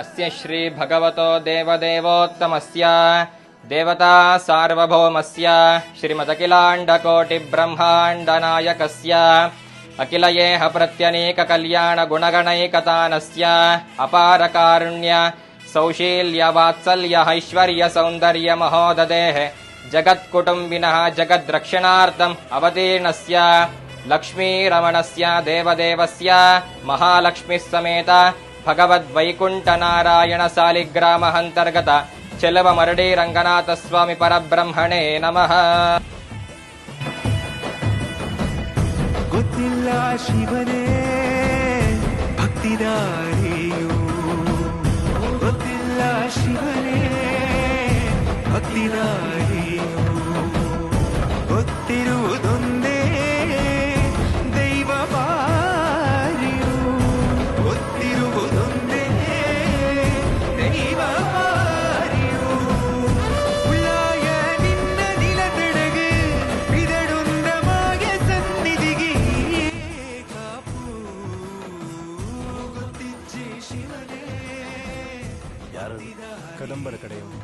अस्य श्रीभगवतो देवदेवोत्तमस्य देवता सार्वभौमस्य श्रीमदखिलाण्डकोटिब्रह्माण्डनायकस्य अखिलयेह प्रत्यनीककल्याणगुणगणैकतानस्य अपारकारुण्य सौशील्यवात्सल्य ऐश्वर्यसौन्दर्यमहोददेः जगत्कुटुम्बिनः जगद्रक्षणार्थम् अवतीर्णस्य लक्ष्मीरमणस्य देवदेवस्य महालक्ष्मीः समेत భగవద్వైకుంఠనారాయణ సాలిగ్రామహంతర్గత చెలవ మరడి రంగనాథస్వామి పరబ్రహ్మణే నమ. శివనే భక్తి ಭಕ್ತಿದಾರಿಯು ಗೊತ್ತಿಲ್ಲ ಶಿವನೇ ಯಾರು ಕದಂಬರ ಕಡೆಯವರು